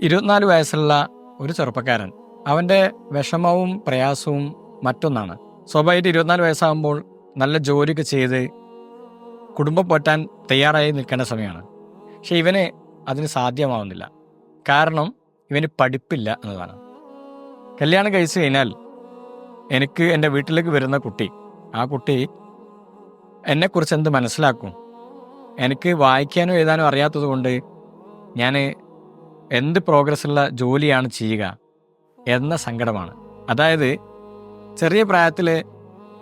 ഇരുപത്തിനാല് വയസ്സുള്ള ഒരു ചെറുപ്പക്കാരൻ. അവന്റെ വിഷമവും പ്രയാസവും മറ്റൊന്നാണ്. സ്വാഭാവികമായിട്ട് ഇരുപത്തിനാല് വയസ്സാകുമ്പോൾ നല്ല ജോലിയൊക്കെ ചെയ്ത് കുടുംബം പോറ്റാൻ തയ്യാറായി നിൽക്കേണ്ട സമയമാണ്. പക്ഷേ ഇവന് അതിന് സാധ്യമാവുന്നില്ല. കാരണം ഇവന് പഠിപ്പില്ല എന്നതാണ്. കല്യാണം കഴിച്ചു കഴിഞ്ഞാൽ എനിക്ക് എന്റെ വീട്ടിലേക്ക് വരുന്ന കുട്ടി ആ കുട്ടി എന്നെക്കുറിച്ച് എന്ത് മനസ്സിലാക്കും? എനിക്ക് വായിക്കാനോ എഴുതാനോ അറിയാത്തത് കൊണ്ട് ഞാൻ എന്ത് പ്രോഗ്രസ്സുള്ള ജോലിയാണ് ചെയ്യുക എന്ന സങ്കടമാണ്. അതായത് ചെറിയ പ്രായത്തിൽ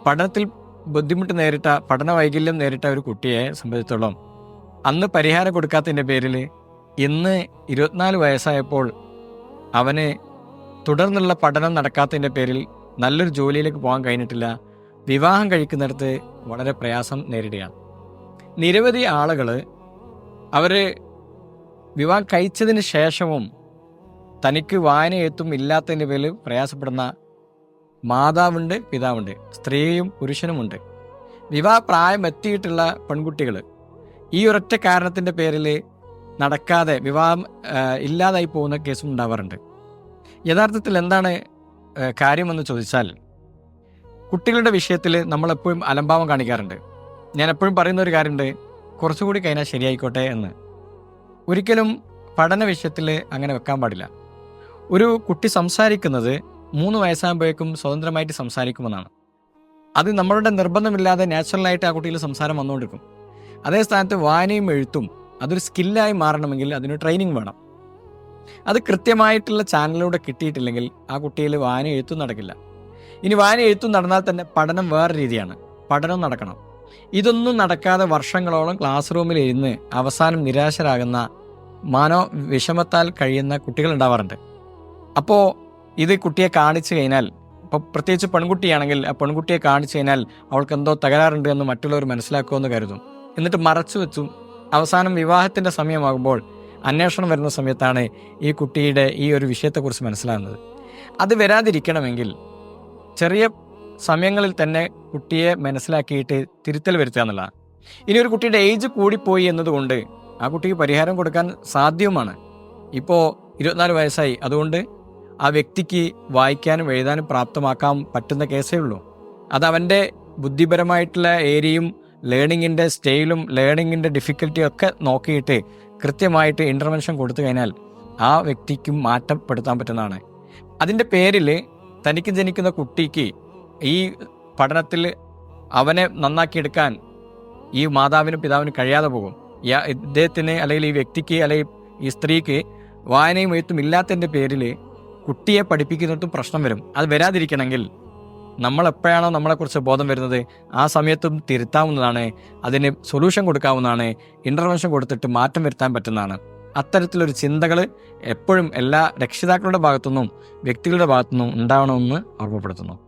പഠനത്തിൽ ബുദ്ധിമുട്ട് നേരിട്ട പഠന വൈകല്യം നേരിട്ട ഒരു കുട്ടിയെ സംബന്ധിച്ചിടത്തോളം അന്ന് പരിഹാരം കൊടുക്കാത്തതിന്റെ പേരിൽ ഇന്ന് ഇരുപത്തിനാല് വയസ്സായപ്പോൾ അവന് തുടർന്നുള്ള പഠനം നടക്കാത്തതിന്റെ പേരിൽ നല്ലൊരു ജോലിയിലേക്ക് പോകാൻ കഴിഞ്ഞിട്ടില്ല. വിവാഹം കഴിക്കുന്നിടത്ത് വളരെ പ്രയാസം നേരിടുകയാണ്. നിരവധി ആളുകൾ അവർ വിവാഹം കഴിച്ചതിന് ശേഷവും തനിക്ക് വായന എത്തും ഇല്ലാത്തതിന്റെ പേരിൽ പ്രയാസപ്പെടുന്ന മാതാവുണ്ട് പിതാവുണ്ട് സ്ത്രീയും പുരുഷനുമുണ്ട്. വിവാഹ പ്രായം എത്തിയിട്ടുള്ള പെൺകുട്ടികൾ ഈ ഒരൊറ്റ കാരണത്തിന്റെ പേരിൽ നടക്കാതെ വിവാഹം ഇല്ലാതായി പോകുന്ന കേസും ഉണ്ടാവാറുണ്ട്. യഥാർത്ഥത്തിൽ എന്താണ് കാര്യമെന്ന് ചോദിച്ചാൽ കുട്ടികളുടെ വിഷയത്തിൽ നമ്മളെപ്പോഴും അലംഭാവം കാണിക്കാറുണ്ട്. ഞാൻ എപ്പോഴും പറയുന്ന ഒരു കാര്യമുണ്ട് കുറച്ചുകൂടി കഴിഞ്ഞാൽ ശരിയായിക്കോട്ടെ എന്ന്. ഒരിക്കലും പഠന വിഷയത്തിൽ അങ്ങനെ വെക്കാൻ പാടില്ല. ഒരു കുട്ടി സംസാരിക്കുന്നത് മൂന്ന് വയസ്സാകുമ്പോഴേക്കും സ്വതന്ത്രമായിട്ട് സംസാരിക്കുമെന്നാണ്. അത് നമ്മളുടെ നിർബന്ധമില്ലാതെ നാച്ചുറലായിട്ട് ആ കുട്ടിയിൽ സംസാരം വന്നുകൊണ്ടിരിക്കും. അതേ സ്ഥാനത്ത് വായനയും എഴുത്തും അതൊരു സ്കില്ലായി മാറണമെങ്കിൽ അതിന് ട്രെയിനിങ് വേണം. അത് കൃത്യമായിട്ടുള്ള ചാനലിലൂടെ കിട്ടിയിട്ടില്ലെങ്കിൽ ആ കുട്ടിയിൽ വായന എഴുത്തും നടക്കില്ല. ഇനി വായന എഴുത്തും നടന്നാൽ തന്നെ പഠനം വേറെ രീതിയാണ്. പഠനം നടക്കണം. ഇതൊന്നും നടക്കാതെ വർഷങ്ങളോളം ക്ലാസ് റൂമിൽ ഇരുന്ന് അവസാനം നിരാശരാകുന്ന മാനോ വിഷമത്താൽ കഴിയുന്ന കുട്ടികൾ ഉണ്ടാവാറുണ്ട്. അപ്പോൾ ഇത് കുട്ടിയെ കാണിച്ചു കഴിഞ്ഞാൽ ഇപ്പോൾ പ്രത്യേകിച്ച് പെൺകുട്ടിയാണെങ്കിൽ ആ പെൺകുട്ടിയെ കാണിച്ചു കഴിഞ്ഞാൽ അവൾക്ക് എന്തോ തകരാറുണ്ട് എന്ന് മറ്റുള്ളവർ മനസ്സിലാക്കുമെന്ന് കരുതും. എന്നിട്ട് മറച്ചു വെച്ചും അവസാനം വിവാഹത്തിന്റെ സമയമാകുമ്പോൾ അന്വേഷണം വരുന്ന സമയത്താണ് ഈ കുട്ടിയുടെ ഈ ഒരു വിഷയത്തെക്കുറിച്ച് മനസ്സിലാകുന്നത്. അത് വരാതിരിക്കണമെങ്കിൽ ചെറിയ സമയങ്ങളിൽ തന്നെ കുട്ടിയെ മനസ്സിലാക്കിയിട്ട് തിരുത്തൽ വരുത്തുക എന്നുള്ളതാണ്. ഇനി ഒരു കുട്ടിയുടെ ഏജ് കൂടിപ്പോയി എന്നതുകൊണ്ട് ആ കുട്ടിക്ക് പരിഹാരം കൊടുക്കാൻ സാധ്യവുമാണ്. ഇപ്പോൾ ഇരുപത്തിനാല് വയസ്സായി. അതുകൊണ്ട് ആ വ്യക്തിക്ക് വായിക്കാനും എഴുതാനും പ്രാപ്തമാക്കാൻ പറ്റുന്ന കേസേ ഉള്ളൂ. അത് അവന്റെ ബുദ്ധിപരമായിട്ടുള്ള ഏരിയയും ലേണിങ്ങിന്റെ സ്റ്റൈലും ലേണിങ്ങിന്റെ ഡിഫിക്കൽറ്റിയും ഒക്കെ നോക്കിയിട്ട് കൃത്യമായിട്ട് ഇന്റർവെൻഷൻ കൊടുത്തു കഴിഞ്ഞാൽ ആ വ്യക്തിക്കും മാറ്റപ്പെടുത്താൻ പറ്റുന്നതാണ്. അതിന്റെ പേരിൽ തനിക്ക് ജനിക്കുന്ന കുട്ടിക്ക് ഈ പഠനത്തിൽ അവനെ നന്നാക്കിയെടുക്കാൻ ഈ മാതാവിനും പിതാവിനും കഴിയാതെ പോകും. ഇദ്ദേഹത്തിന് അല്ലെങ്കിൽ ഈ വ്യക്തിക്ക് അല്ലെങ്കിൽ ഈ സ്ത്രീക്ക് വായനയും എഴുത്തും ഇല്ലാത്തതിന്റെ പേരിൽ കുട്ടിയെ പഠിപ്പിക്കുന്നിടത്തും പ്രശ്നം വരും. അത് വരാതിരിക്കണമെങ്കിൽ നമ്മൾ എപ്പോഴാണോ നമ്മളെക്കുറിച്ച് ബോധം വരുന്നത്? ആ സമയത്തും തിരുത്താവുന്നതാണ്. അതിന് സൊല്യൂഷൻ കൊടുക്കാവുന്നതാണ്. ഇന്റർവെൻഷൻ കൊടുത്തിട്ട് മാറ്റം വരുത്താൻ പറ്റുന്നതാണ്. അത്തരത്തിലൊരു ചിന്തകൾ എപ്പോഴും എല്ലാ രക്ഷിതാക്കളുടെ ഭാഗത്തുനിന്നും വ്യക്തികളുടെ ഭാഗത്തുനിന്നും ഉണ്ടാവണമെന്ന് ഓർമ്മപ്പെടുത്തുന്നു.